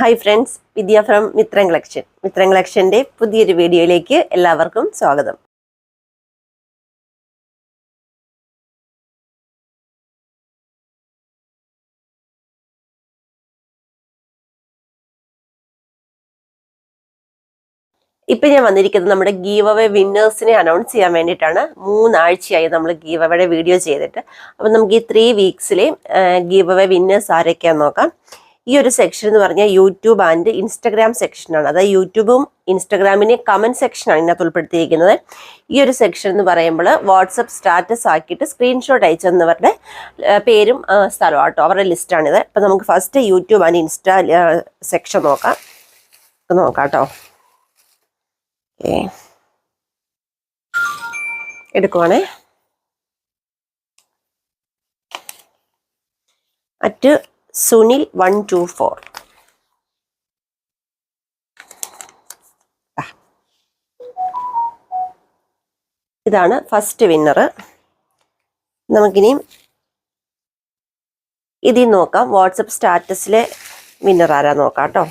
Hi friends Vidya from Mithram collection Mithram കളക്ഷന്റെ പുതിയൊരു വീഡിയോയിലേക്ക് എല്ലാവർക്കും സ്വാഗതം. ഇപ്പം ഞാൻ വന്നിരിക്കുന്നത് നമ്മുടെ ഗീവ് അവേ വിന്നേഴ്സിനെ അനൗൺസ് ചെയ്യാൻ വേണ്ടിയിട്ടാണ്. മൂന്നാഴ്ചയായി നമ്മൾ ഗീവ് അവയുടെ വീഡിയോ ചെയ്തിട്ട്. അപ്പം നമുക്ക് ഈ ത്രീ വീക്സിലെ ഗീവ് അവേ വിന്നേഴ്സ് ആരൊക്കെയാണെന്ന് നോക്കാം. ഈ ഒരു സെക്ഷൻ എന്ന് പറഞ്ഞാൽ യൂട്യൂബ് ആൻഡ് ഇൻസ്റ്റഗ്രാം സെക്ഷനാണ് അതായത് യൂട്യൂബും ഇൻസ്റ്റഗ്രാമിനെ കമന്റ് സെക്ഷനാണ് ഇതിനകത്ത് ഉൾപ്പെടുത്തിയിരിക്കുന്നത്. ഈ ഒരു സെക്ഷൻ എന്ന് പറയുമ്പോൾ വാട്സപ്പ് സ്റ്റാറ്റസ് ആക്കിയിട്ട് സ്ക്രീൻഷോട്ട് അയച്ചെന്നവരുടെ പേരും സ്ഥലവും ആട്ടോ. അവരുടെ ലിസ്റ്റാണിത് അപ്പം നമുക്ക് first YouTube and Insta section നോക്കാം. നോക്കാം കേട്ടോ okay. എടുക്കുവാണേ. At Sunil one two four. ഇതാണ് ഫസ്റ്റ് വിന്നർ നമുക്കിനി ഇതിൽ നോക്കാം. വാട്സപ്പ് സ്റ്റാറ്റസിലെ വിന്നർ ആരാ നോക്കാം കേട്ടോ.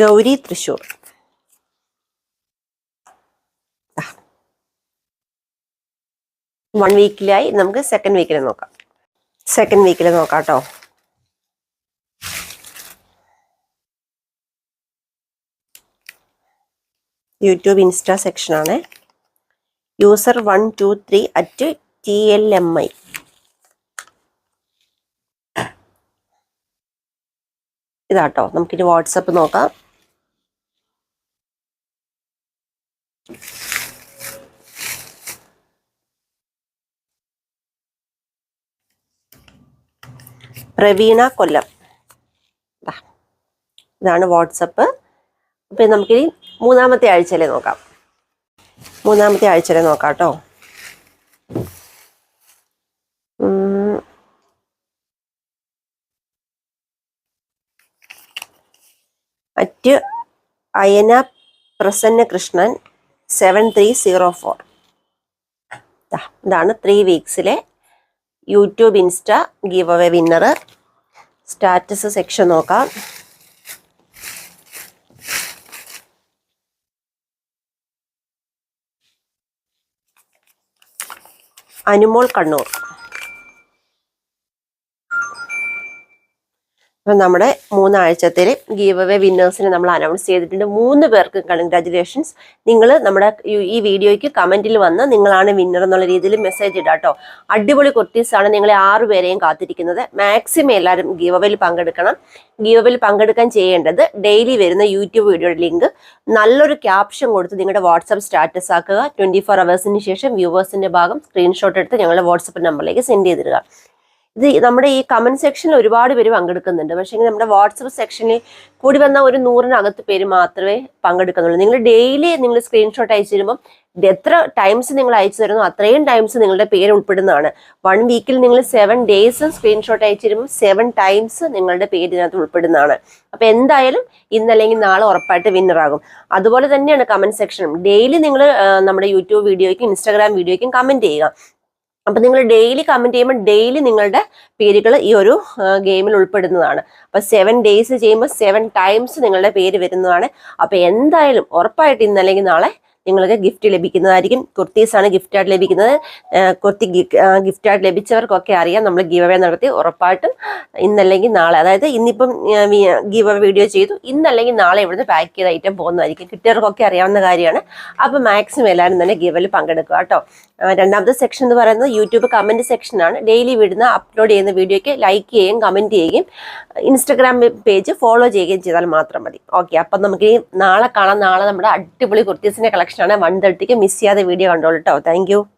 ഗൗരി തൃശൂർ വൺ വീക്കിലായി നമുക്ക് സെക്കൻഡ് വീക്കിൽ നോക്കാം. സെക്കൻഡ് വീക്കിൽ നോക്കാം കേട്ടോ യൂട്യൂബ് ഇൻസ്റ്റാ സെക്ഷനാണ് user one two three at T L M I ഇതാട്ടോ നമുക്കിനി വാട്സപ്പ് നോക്കാം. പ്രവീണ കൊല്ലം. ഇതാണ് വാട്സപ്പ്. അപ്പം നമുക്കിനി മൂന്നാമത്തെ ആഴ്ചയിലെ നോക്കാം. മൂന്നാമത്തെ ആഴ്ചയിലെ നോക്കാം കേട്ടോ. മറ്റ് Ayana Prasanna Krishnan seven three zero four ഇതാണ് three വീക്സിലെ YouTube Insta give away winner status section നോക്കാം. അനുമോൾ കണ്ണൂർ. അപ്പം നമ്മുടെ മൂന്നാഴ്ചത്തിൽ ഗീവ് അവേ വിന്നേഴ്സിനെ നമ്മൾ അനൗൺസ് ചെയ്തിട്ടുണ്ട്. മൂന്ന് പേർക്ക് കൺഗ്രാജുലേഷൻസ് നിങ്ങൾ നമ്മുടെ ഈ- വീഡിയോയ്ക്ക് കമന്റിൽ വന്ന് നിങ്ങളാണ് വിന്നർ എന്നുള്ള രീതിയിൽ മെസ്സേജ് ഇടാം കേട്ടോ അടിപൊളി കുർത്തീസാണ് നിങ്ങളെ ആറുപേരെയും കാത്തിരിക്കുന്നത്. മാക്സിമം എല്ലാവരും ഗീവ് അവയിൽ പങ്കെടുക്കണം. ഗീവ് അവയിൽ പങ്കെടുക്കാൻ ചെയ്യേണ്ടത് ഡെയിലി വരുന്ന യൂട്യൂബ് വീഡിയോയുടെ ലിങ്ക്. നല്ലൊരു ക്യാപ്ഷൻ കൊടുത്ത് നിങ്ങളുടെ വാട്സപ്പ് സ്റ്റാറ്റസ് ആക്കുക. ട്വന്റി ഫോർ ശേഷം വ്യൂവേഴ്സിന്റെ ഭാഗം സ്ക്രീൻഷോട്ട് എടുത്ത് ഞങ്ങളുടെ വാട്സപ്പ് നമ്പറിലേക്ക് സെൻഡ് ചെയ്തിടുക. ഇത് നമ്മുടെ ഈ കമന്റ് സെക്ഷനിൽ ഒരുപാട് പേര് പങ്കെടുക്കുന്നുണ്ട്. പക്ഷേ നമ്മുടെ വാട്സപ്പ് സെക്ഷനിൽ കൂടി വന്ന ഒരു നൂറിനകത്ത് പേര് മാത്രമേ പങ്കെടുക്കുന്നുള്ളൂ. നിങ്ങൾ ഡെയിലി നിങ്ങൾ സ്ക്രീൻഷോട്ട് അയച്ചു തരുമ്പോൾ എത്ര ടൈംസ് നിങ്ങൾ അയച്ചു തരുന്നു അത്രയും ടൈംസ് നിങ്ങളുടെ പേര് ഉൾപ്പെടുന്നതാണ്. വൺ വീക്കിൽ നിങ്ങൾ സെവൻ ഡേയ്സ് സ്ക്രീൻഷോട്ട് അയച്ചു തരുമ്പോൾ സെവൻ ടൈംസ് നിങ്ങളുടെ പേര് ഇതിനകത്ത് ഉൾപ്പെടുന്നതാണ്. അപ്പൊ എന്തായാലും ഇന്നല്ലെങ്കിൽ നാളെ ഉറപ്പായിട്ട് വിന്നറാകും അതുപോലെ തന്നെയാണ് കമന്റ് സെക്ഷനും ഡെയിലി നിങ്ങൾ നമ്മുടെ യൂട്യൂബ് വീഡിയോയ്ക്കും ഇൻസ്റ്റാഗ്രാം വീഡിയോയ്ക്കും കമന്റ് ചെയ്യുക. അപ്പൊ നിങ്ങൾ ഡെയിലി കമന്റ് ചെയ്യുമ്പോൾ ഡെയിലി നിങ്ങളുടെ പേരുകൾ ഈ ഒരു ഗെയിമിൽ ഉൾപ്പെടുന്നതാണ്. അപ്പൊ സെവൻ ഡേയ്സ് ചെയ്യുമ്പോൾ സെവൻ ടൈംസ് നിങ്ങളുടെ പേര് വരുന്നതാണ്. അപ്പൊ എന്തായാലും ഉറപ്പായിട്ട് ഇന്നല്ലെങ്കിൽ നാളെ നിങ്ങൾക്ക് ഗിഫ്റ്റ് ലഭിക്കുന്നതായിരിക്കും. കുർത്തീസാണ് ഗിഫ്റ്റായിട്ട് ലഭിക്കുന്നത്. കുർത്തി ഗിഫ്റ്റായിട്ട് ലഭിച്ചവർക്കൊക്കെ അറിയാം. നമ്മൾ ഗീവ് അവേ നടത്തി ഉറപ്പായിട്ടും ഇന്നല്ലെങ്കിൽ നാളെ. അതായത് ഇന്നിപ്പം ഗീവ് അവേ വീഡിയോ ചെയ്തു. ഇന്നല്ലെങ്കിൽ നാളെ ഇവിടുന്ന് പാക്ക് ചെയ്ത ഐറ്റം പോകുന്നതായിരിക്കും. കിട്ടിയവർക്കൊക്കെ അറിയാവുന്ന കാര്യമാണ്. അപ്പം മാക്സിമം എല്ലാവരും തന്നെ ഗീവയിൽ പങ്കെടുക്കുക കേട്ടോ. രണ്ടാമത്തെ സെക്ഷൻ എന്ന് പറയുന്നത് യൂട്യൂബ് കമന്റ് സെക്ഷനാണ് ഡെയിലി വിടുന്ന അപ്ലോഡ് ചെയ്യുന്ന വീഡിയോയ്ക്ക് ലൈക്ക് ചെയ്യുകയും കമന്റ് ചെയ്യുകയും ഇൻസ്റ്റഗ്രാം പേജ് ഫോളോ ചെയ്യുകയും ചെയ്താൽ മാത്രം മതി. ഓക്കെ അപ്പം നമുക്ക് നാളെ കാണാം. നാളെ നമ്മുടെ അടിപൊളി കുർത്തീസിന്റെ കളക്ഷനാണ് വൺ തേർട്ടിക്ക് മിസ് ചെയ്യാതെ വീഡിയോ കണ്ടോളൂ കേട്ടോ താങ്ക്